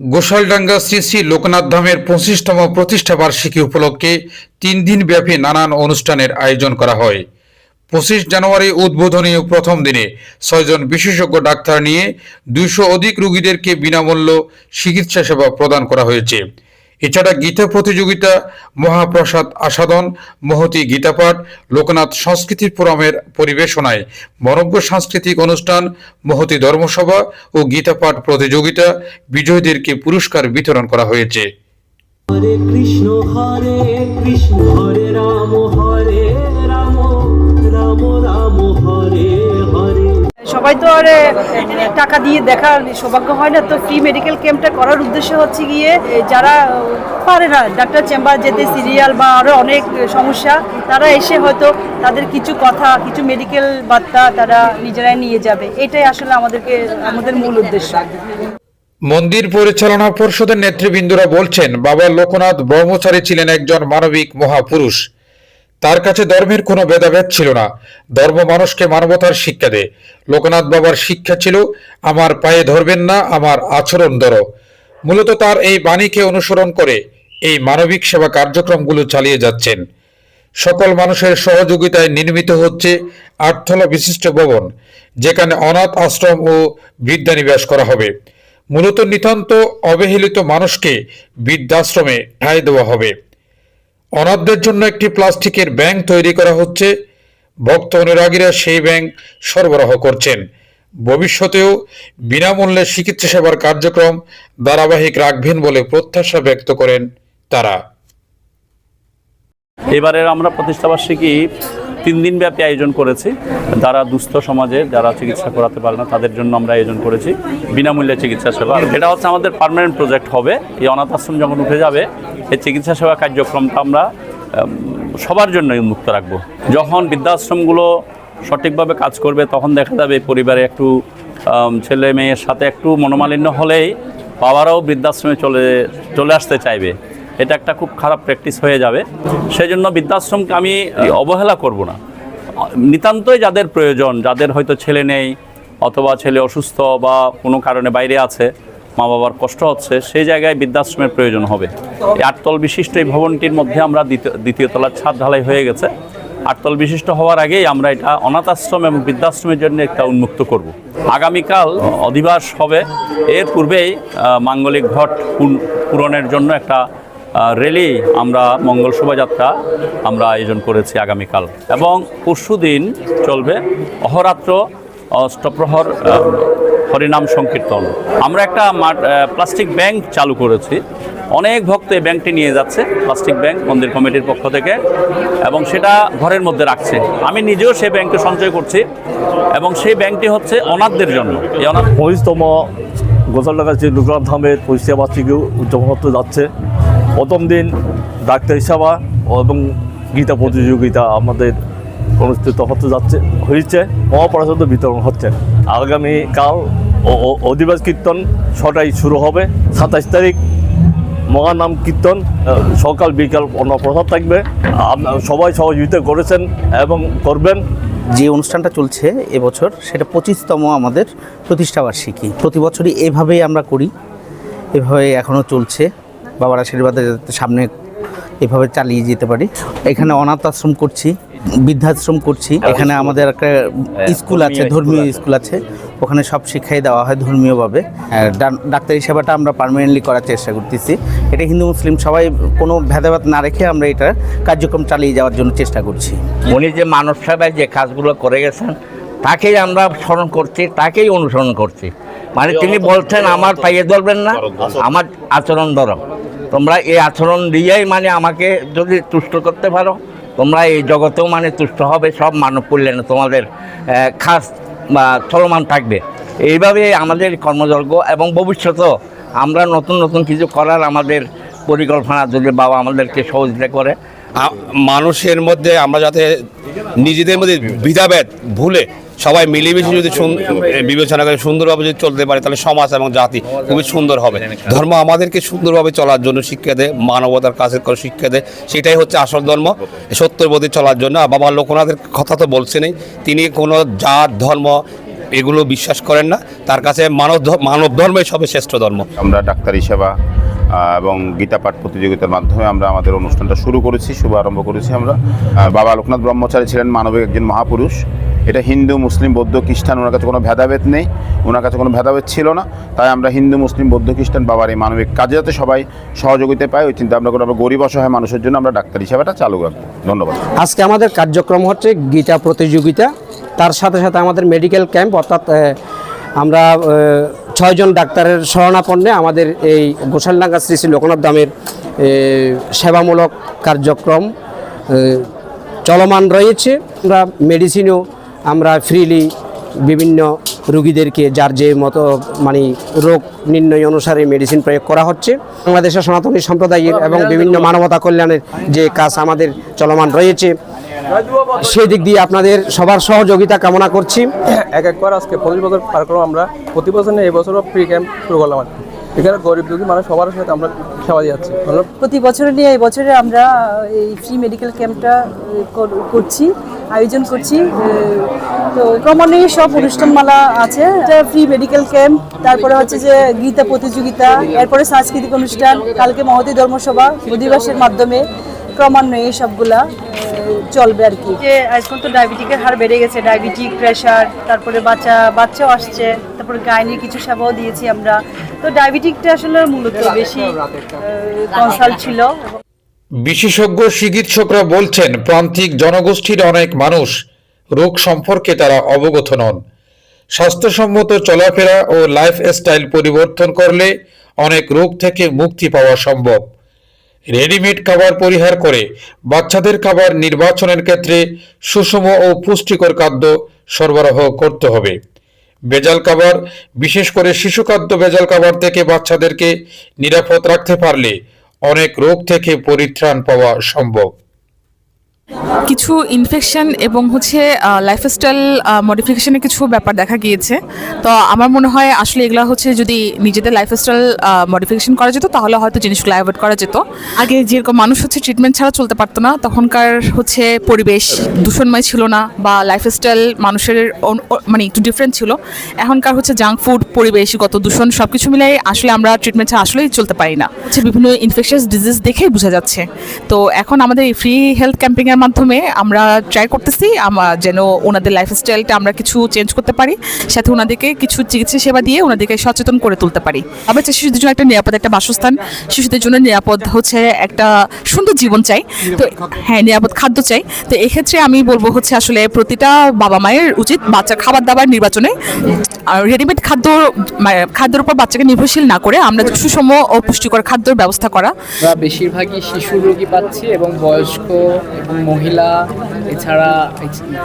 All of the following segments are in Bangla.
গোসালডাঙ্গা শ্রী শ্রী লোকনাথ ধামের পঁচিশতম প্রতিষ্ঠা বার্ষিকী উপলক্ষে তিন দিন ব্যাপী নানান অনুষ্ঠানের আয়োজন করা হয়। পঁচিশ জানুয়ারি উদ্বোধনী প্রথম দিনে ছয়জন বিশেষজ্ঞ ডাক্তার নিয়ে দুইশো অধিক রোগীদেরকে বিনামূল্য চিকিৎসা সেবা প্রদান করা হয়েছে। এছাড়া গীতা প্রতিযোগিতা, মহাপ্রসাদ আসাদন মহতি গীতাপাঠ, লোকনাথ সংস্কৃতি ফোরামের পরিবেশনায় মনজ্ঞ সাংস্কৃতিক অনুষ্ঠান, মহতি ধর্মসভা ও গীতাপাঠ প্রতিযোগিতা বিজয়ীদেরকে পুরস্কার বিতরণ করা হয়েছে। কৃষ্ণ, হরে কৃষ্ণ, হরে রাম হরে রাম রাম রাম, হরে সবাই আর টাকা দিয়ে দেখার সৌভাগ্য হয় না। তো ফ্রি মেডিকেল ক্যাম্পটা করার উদ্দেশ্য হচ্ছে গিয়ে যারা পারে না, ডাক্তার চেম্বার যেতে, সিরিয়াল বা আরও অনেক সমস্যা, তারা এসে হয়তো তাদের কিছু কথা, কিছু মেডিকেল বার্তা তারা নিজেরাই নিয়ে যাবে। এটাই আসলে আমাদেরকে, আমাদের মূল উদ্দেশ্য। মন্দির পরিচালনা পর্ষদের নেতৃবৃন্দরা বলছেন, বাবা লোকনাথ ব্রহ্মচারী ছিলেন একজন মানবিক মহাপুরুষ। তার কাছে ধর্মের কোনো ভেদাভেদ ছিল না। ধর্ম মানুষকে মানবতার শিক্ষা দেয়। লোকনাথ বাবার শিক্ষা ছিল, আমার পায়ে ধরবেন না, আমার আচরণ ধরো। মূলত তার এই বাণীকে অনুসরণ করে এই মানবিক সেবা কার্যক্রমগুলো চালিয়ে যাচ্ছেন। সকল মানুষের সহযোগিতায় নির্মিত হচ্ছে আটতলা বিশিষ্ট ভবন, যেখানে অনাথ আশ্রম ও বৃদ্ধানিবাস করা হবে। মূলত নিতান্ত অবহেলিত মানুষকে বৃদ্ধাশ্রমে ঠাঁই দেওয়া হবে। অনাথদের জন্য একটি প্লাস্টিকের ব্যাংক তৈরি করা হচ্ছে। ভক্ত অনুরাগীরা সেই ব্যাংক সরবরাহ করছেন। ভবিষ্যতেও বিনামূল্যে চিকিৎসা সেবার কার্যক্রম ধারাবাহিক রাখবেন বলে প্রত্যাশা ব্যক্ত করেন তারা। এবারের আমরা প্রতিষ্ঠাবার্ষিকী তিন দিন ব্যাপী আয়োজন করেছি। যারা দুস্থ সমাজে, যারা চিকিৎসা করাতে পারে না, তাদের জন্য আমরা আয়োজন করেছি বিনামূল্যে চিকিৎসা সেবা। এটা হচ্ছে আমাদের পার্মানেন্ট প্রজেক্ট হবে। এই অনাথ আশ্রম যখন উঠে যাবে এই চিকিৎসা সেবা কার্যক্রমটা আমরা সবার জন্য উন্মুক্ত রাখব। যখন বৃদ্ধাশ্রমগুলো সঠিকভাবে কাজ করবে, তখন দেখা যাবে পরিবারে একটু ছেলে মেয়ের সাথে একটু মনোমালিন্য হলেই বাবারাও বৃদ্ধাশ্রমে চলে চলে আসতে চাইবে। এটা একটা খুব খারাপ প্র্যাকটিস হয়ে যাবে। সেই জন্য বৃদ্ধাশ্রমকে আমি অবহেলা করব না। নিতান্তই যাদের প্রয়োজন, যাদের হয়তো ছেলে নেই অথবা ছেলে অসুস্থ বা কোনো কারণে বাইরে আছে মা বাবার কষ্ট হচ্ছে, সেই জায়গায় বৃদ্ধাশ্রমের প্রয়োজন হবে। এই আটতল বিশিষ্ট এই ভবনটির মধ্যে আমরা দ্বিতীয় তলার ছাদ ঢালাই হয়ে গেছে। আটতল বিশিষ্ট হওয়ার আগেই আমরা এটা অনাথ আশ্রম এবং বৃদ্ধাশ্রমের জন্য একটা উন্মুক্ত করব। আগামীকাল অধিবাস হবে। এর পূর্বেই মাঙ্গলিক ঘট পূর্ণ- পূরণের জন্য একটা রেলি আমরা মঙ্গল শোভাযাত্রা আমরা আয়োজন করেছি আগামীকাল। এবং পরশু দিন চলবে অহরাত্র অষ্টপ্রহর হরিনাম সংকীর্তন। আমরা একটা প্লাস্টিক ব্যাংক চালু করেছি। অনেক ভক্ত এই ব্যাংকটি নিয়ে যাচ্ছে প্লাস্টিক ব্যাংক মন্দির কমিটির পক্ষ থেকে, এবং সেটা ঘরের মধ্যে রাখছে। আমি নিজেও সেই ব্যাংকে সঞ্চয় করছি, এবং সেই ব্যাংকটি হচ্ছে অনাথদের জন্য। এই অনাথ পঁচিশতম গোসালডাঙ্গা যে লোকনাথ ধামের বার্ষিকী উদযাপন হতে যাচ্ছে। প্রথম দিন ডাক্তারি সেবা এবং গীতা প্রতিযোগিতা আমাদের অনুষ্ঠিত হতে যাচ্ছে হয়েছে মহাপ্রসাদ বিতরণ হচ্ছে। আগামীকাল অধিবাস কীর্তন ছটায় শুরু হবে, সাতাইশ তারিখ। মহানাম কীর্তন সকাল, বিকাল অন্নপ্রসাদ থাকবে। সবাই সহযোগিতা করেছেন এবং করবেন। যে অনুষ্ঠানটা চলছে এবছর, সেটা পঁচিশতম আমাদের প্রতিষ্ঠাবার্ষিকী প্রতি বছরই এভাবেই আমরা করি, এভাবে এখনও চলছে। বাবার আশীর্বাদে সামনে এভাবে চালিয়ে যেতে পারি। এখানে অনাথ আশ্রম করছি বৃদ্ধাশ্রম করছি। এখানে আমাদের একটা স্কুল আছে ধর্মীয় স্কুল আছে। ওখানে সব শিক্ষাই দেওয়া হয় ধর্মীয়ভাবে। ডা- ডাক্তারি সেবাটা আমরা পার্মানেন্টলি করার চেষ্টা করতেছি। এটা হিন্দু মুসলিম সবাই কোনো ভেদাভেদ না রেখে আমরা এটা কার্যক্রম চালিয়ে যাওয়ার জন্য চেষ্টা করছি। উনি যে মানব সেবায় যে কাজগুলো করে গেছেন তাকেই আমরা স্মরণ করছি তাকেই অনুসরণ করছি। মানে তিনি বলছেন আমার পাইয়ে ধরবেন না আমার আচরণ ধরো। তোমরা এই আচরণ দিয়েই মানে আমাকে যদি তুষ্ট করতে পারো তোমরা এই জগতেও মানে তুষ্ট হবে, সব মানব কল্যাণে তোমাদের খাস বা চলমান থাকবে। এইভাবে আমাদের কর্মযজ্ঞ এবং ভবিষ্যতেও আমরা নতুন নতুন কিছু করার আমাদের পরিকল্পনা যদি বাবা আমাদেরকে সহযোগিতা করে। মানুষের মধ্যে আমরা যাতে নিজেদের মধ্যে বিধাভেদ ভুলে সবাই মিলেমিশে যদি বিবেচনা করে সুন্দরভাবে যদি চলতে পারে তাহলে সমাজ এবং জাতি খুবই সুন্দর হবে। ধর্ম আমাদেরকে সুন্দরভাবে চলার জন্য শিক্ষা দেয় মানবতার কাজের করে শিক্ষা দেয় সেটাই হচ্ছে আসল ধর্ম সত্যর প্রতি চলার জন্য। বাবা লোকনাথের কথা তো বলছেনই তিনি কোনো জাত ধর্ম এগুলো বিশ্বাস করেন না। তার কাছে মানব মানব ধর্মই সবে শ্রেষ্ঠ ধর্ম। আমরা ডাক্তারি সেবা এবং গীতা পাঠ প্রতিযোগিতার মাধ্যমে আমরা আমাদের অনুষ্ঠানটা শুরু করেছি শুভ আরম্ভ করেছি আমরা। বাবা লোকনাথ ব্রহ্মচারী ছিলেন মানবিক একজন মহাপুরুষ। এটা হিন্দু মুসলিম বৌদ্ধ খ্রিস্টান ওনার কাছে কোনো ভেদাভেদ নেই ওনার কাছে কোনো ভেদাভেদ ছিল না। তাই আমরা হিন্দু মুসলিম বৌদ্ধ খ্রিস্টান বাবার এই মানবিক কাজে যাতে সবাই সহযোগিতা পায় ওই চিন্তা আমরা করে আমরা গরিব অসহায় মানুষের জন্য আমরা ডাক্তারি সেবাটা চালু রাখব। ধন্যবাদ। আজকে আমাদের কার্যক্রম হচ্ছে গীতা প্রতিযোগিতা। তার সাথে সাথে আমাদের মেডিকেল ক্যাম্প অর্থাৎ আমরা ছয়জন ডাক্তারের শরণাপন্নে আমাদের এই গোসালডাঙ্গা শ্রী শ্রী লোকনাথ ধামের এ, সেবামূলক কার্যক্রম চলমান রয়েছে। আমরা মেডিসিনও আমরা ফ্রিলি বিভিন্ন রুগীদেরকে যার যে মতো মানে রোগ নির্ণয় অনুসারে মেডিসিন প্রয়োগ করা হচ্ছে। বাংলাদেশের সনাতনী সম্প্রদায়ের এবং বিভিন্ন মানবতা কল্যাণের যে কাজ আমাদের চলমান রয়েছে সেই দিক দিয়ে আপনাদের সবার সহযোগিতা কামনা করছি। এক একবার আজকে পঁচিশ বছর পার করলাম আমরা। প্রতি বছর এই বছরও ফ্রি ক্যাম্প শুরু করলাম। এখানে গরিব দুঃখী মানুষ সবার সাথে আমরা সেবা দিয়ে প্রতি বছরে নিয়ে এই বছরে আমরা এই ফ্রি মেডিকেল ক্যাম্পটা করছি, আয়োজন করছি তো ক্রমান্বয়ে সব অনুষ্ঠানমালা আছে। ফ্রি মেডিকেল ক্যাম্প তারপরে হচ্ছে যে গীতা প্রতিযোগিতা, এরপরে সাংস্কৃতিক অনুষ্ঠান, কালকে মহতী ধর্মসভা অধিবাসের মাধ্যমে। ক্রমান্বয়ে এই সবগুলা চলবে আর কি। যে আজকাল তো ডায়াবেটিকের হার বেড়ে গেছে ডায়াবেটিক প্রেশার তারপরে বাচ্চা বাচ্চাও আসছে তারপরে গাইনির কিছু সেবাও দিয়েছি আমরা। তো ডায়াবেটিকটা আসলে মূলত বেশি কনসাল্ট ছিল। বিশেষজ্ঞ চিকিৎসকরা বলছেন প্রান্তিক জনগোষ্ঠীর অনেক মানুষ রোগ সম্পর্কে তারা অবগত নন। স্বাস্থ্যসম্মত চলাফেরা ও লাইফস্টাইল পরিবর্তন করলে অনেক রোগ থেকে মুক্তি পাওয়া সম্ভব। রেডিমেড খাবার পরিহার করে বাচ্চাদের খাবার নির্বাচনের ক্ষেত্রে সুষম ও পুষ্টিকর খাদ্য সরবরাহ করতে হবে। ভেজাল খাবার, বিশেষ করে শিশু খাদ্য ভেজাল খাবার থেকে বাচ্চাদেরকে নিরাপদ রাখতে পারলে অনেক রোগ থেকে পরিত্রাণ পাওয়া সম্ভব। কিছু ইনফেকশন এবং হচ্ছে লাইফস্টাইল মডিফিকেশনের কিছু ব্যাপার দেখা গিয়েছে। তো আমার মনে হয় আসলে এগুলো হচ্ছে যদি নিজেদের লাইফস্টাইল মডিফিকেশন করা যেত, তাহলে হয়তো জিনিসগুলো অ্যাভয়েড করা যেত। আগে যেরকম মানুষ হচ্ছে ট্রিটমেন্ট ছাড়া চলতে পারতো না, তখনকার হচ্ছে পরিবেশ দূষণময় ছিল না বা লাইফস্টাইল মানুষের মানে একটু ডিফারেন্ট ছিল। এখনকার হচ্ছে জাঙ্ক ফুড পরিবেশগত দূষণ সব কিছু মিলাই আসলে আমরা ট্রিটমেন্ট ছাড়া আসলেই চলতে পারি না। হচ্ছে বিভিন্ন ইনফেকশাস ডিজিজ দেখেই বোঝা যাচ্ছে। তো এখন আমাদের এই ফ্রি হেলথ ক্যাম্পিংয়ের মাধ্যমে আমরা ট্রাই করতেছি আমরা যেন ওনাদের লাইফস্টাইলটা আমরা কিছু চেঞ্জ করতে পারি সাথে ওনাদেরকে কিছু চিকিৎসা সেবা দিয়ে ওনাদেরকে সচেতন করে তুলতে পারি। আমরা চাই শিশুদের জন্য একটা নিরাপদ একটা বাসস্থান শিশুদের জন্য নিরাপদ হচ্ছে একটা সুন্দর জীবন চাই তো হ্যাঁ নিরাপদ খাদ্য চাই তো এক্ষেত্রে আমি বলব হচ্ছে আসলে প্রতিটা বাবা মায়ের উচিত বাচ্চার খাবার দাবার নির্বাচনে রেডিমেড খাদ্য খাদ্যের উপর বাচ্চাকে নির্ভরশীল না করে আমরা সুষম ও পুষ্টিকর খাদ্যর ব্যবস্থা করা। বেশিরভাগই শিশু রোগী পাচ্ছি এবং বয়স্ক এবং মহিলা, এছাড়া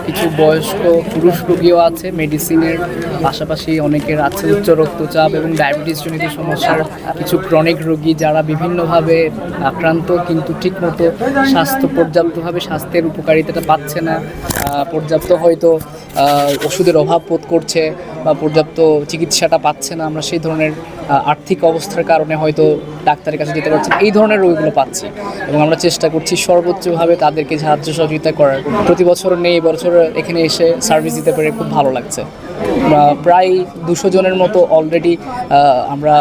কিছু বয়স্ক পুরুষ রোগীও আছে মেডিসিনের পাশাপাশি অনেকের আছে উচ্চ রক্তচাপ এবং ডায়াবেটিস জনিত সমস্যার কিছু ক্রনিক রোগী যারা বিভিন্নভাবে আক্রান্ত কিন্তু ঠিকমতো স্বাস্থ্য, পর্যাপ্তভাবে স্বাস্থ্যের উপকারিতাটা পাচ্ছে না। পর্যাপ্ত হয়তো ওষুধের অভাব বোধ করছে বা পর্যাপ্ত চিকিৎসাটা পাচ্ছে না। আমরা সেই ধরনের আর্থিক অবস্থার কারণে হয়তো ডাক্তারের কাছে যেতে পারছি এই ধরনের রোগীগুলো পাচ্ছি এবং আমরা চেষ্টা করছি সর্বোচ্চভাবে তাদেরকে সাহায্য সহযোগিতা করার। প্রতি বছর নেই বছর এখানে এসে সার্ভিস দিতে পেরে খুব ভালো লাগছে। প্রায় দুশো জনের মতো অলরেডি আমরা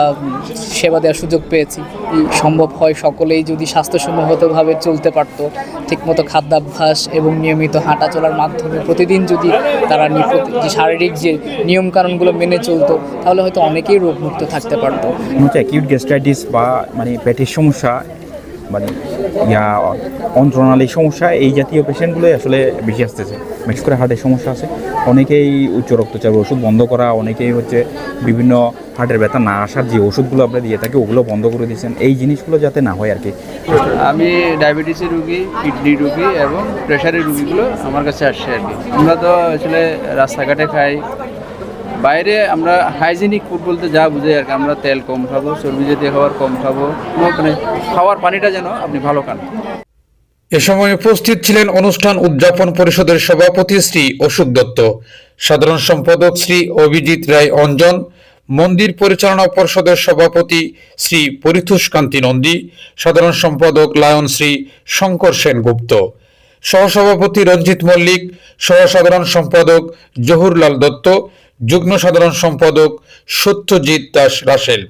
সেবা দেওয়ার সুযোগ পেয়েছি। সম্ভব হয় সকলেই যদি স্বাস্থ্যসম্মতভাবে চলতে পারতো, ঠিকমতো খাদ্যাভ্যাস এবং নিয়মিত হাঁটা চলার মাধ্যমে প্রতিদিন যদি তারা যে শারীরিক যে নিয়মকানুনগুলো মেনে চলতো, তাহলে হয়তো অনেকেই রোগমুক্ত থাকতে পারতো। গ্যাস্ট্রাইটিস বা মানে পেটের সমস্যা মানে ইয়া অন্ত্রণালী সমস্যা, এই জাতীয় পেশেন্টগুলোই আসলে বেশি আসতেছে। বিশেষ করে হার্টের সমস্যা আছে। অনেকেই উচ্চ রক্তচাপের ওষুধ বন্ধ করা, অনেকেই হচ্ছে বিভিন্ন হার্টের ব্যথা না আসার যে ওষুধগুলো আমরা দিয়ে থাকি, ওগুলো বন্ধ করে দিয়েছেন। এই জিনিসগুলো যাতে না হয় আর কি। আমি ডায়াবেটিসের রুগী, কিডনি রুগী এবং প্রেশারের রুগীগুলো আমার কাছে আসছে আর কি। আমরা তো আসলে রাস্তাঘাটে খাই বাইরে আমরা হাইজেনিক ফুড বলতে যা বুঝাই আর কি, আমরা তেল কম খাব, চর্বি জাতীয় খাবার কম খাব। মানে খাওয়ার পানিটা যেন আপনি ভালো খান। এ সময় উপস্থিত ছিলেন অনুষ্ঠান উদযাপন পরিষদের সভাপতি শ্রী অশোক দত্ত, সাধারণ সম্পাদক শ্রী অভিজিৎ রায় অঞ্জন, মন্দির পরিচালনা পর্ষদের সভাপতি শ্রী পরিতোষ কান্তি নন্দী, সাধারণ সম্পাদক লায়ন শ্রী শঙ্কর সেনগুপ্ত, সহসভাপতি রঞ্জিত মল্লিক, সহসাধারণ সম্পাদক জহুরলাল দত্ত যুগ্ম সাধারণ সম্পাদক সত্যজিৎ দাস রাসেল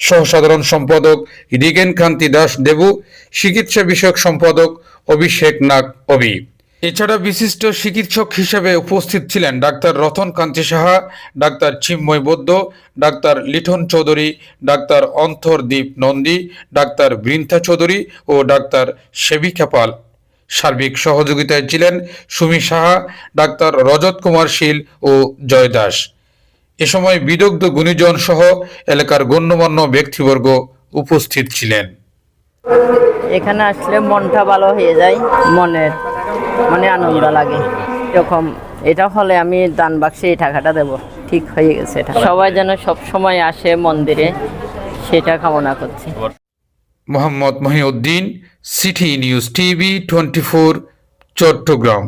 সহ সাধারণ সম্পাদক রিগেন কান্তি দাস দেবু, চিকিৎসা বিষয়ক সম্পাদক অভিষেক নাগ অভি। এছাড়া বিশিষ্ট চিকিৎসক হিসেবে উপস্থিত ছিলেন ডাক্তার রতন কান্তি সাহা, ডাক্তার চিন্ময় বৌদ্ধ, ডাক্তার লিঠন চৌধুরী, ডাক্তার অন্তরদীপ নন্দী, ডাক্তার বৃন্থা চৌধুরী ও ডাক্তার সেবিকা পাল। সার্বিক সহযোগিতায় ছিলেন সুমি সাহা, ডাক্তার রজত কুমার শীল ও জয় দাস। এ সময় বিদগ্ধ গুণীজন সহ এলাকার গণ্যমান্য ব্যক্তিবর্গ উপস্থিত ছিলেন। এখানে আসলে মনটা ভালো হয়ে যায়, মনের মানে আনন্দ লাগে। এরকম, এটা হলে আমি দান বাক্সে এই টাকাটা দেব। ঠিক হয়ে গেছে এটা। সবাই যেন সব সময় আসে মন্দিরে, সেটা কামনা করছি। Mohammad Mohiuddin city news TV twenty four Chattogram.